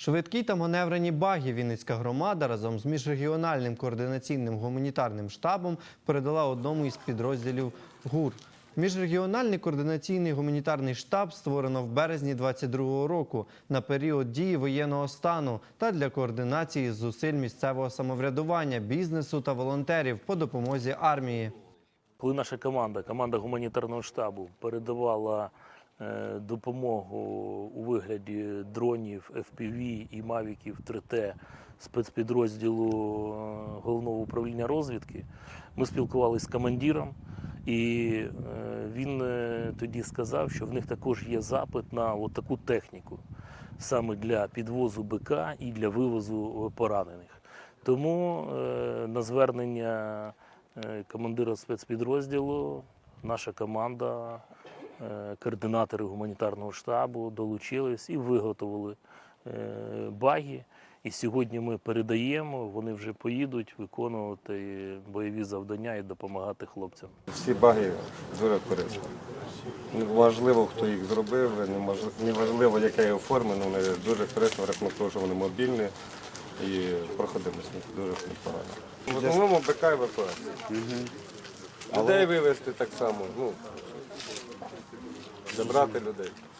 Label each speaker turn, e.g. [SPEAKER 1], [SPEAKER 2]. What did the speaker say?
[SPEAKER 1] Швидкі та маневрені баги Вінницька громада разом з міжрегіональним координаційним гуманітарним штабом передала одному із підрозділів ГУР. Міжрегіональний координаційний гуманітарний штаб створено в березні 22 року на період дії воєнного стану та для координації зусиль місцевого самоврядування, бізнесу та волонтерів по допомозі армії.
[SPEAKER 2] Коли наша команда, команда гуманітарного штабу, передавала допомогу у вигляді дронів, FPV і мавіків 3T спецпідрозділу е, головного управління розвідки, ми спілкувалися з командиром, і е, він е, тоді сказав, що в них також є запит на таку техніку, саме для підвозу БК і для вивозу е, поранених. Тому е, на звернення е, командира спецпідрозділу наша команда, е, координатори гуманітарного штабу долучились і виготовили е, баги. І сьогодні ми передаємо, вони вже поїдуть виконувати бойові завдання і допомагати хлопцям.
[SPEAKER 3] Всі баги дуже корисні. Неважливо, хто їх зробив, неважливо, яке його форми, але вони дуже корисні в рахунок того, що вони мобільні і проходимость них дуже непогано. В основному БК евакуація. Людей вивезти так само, ну, забрати людей.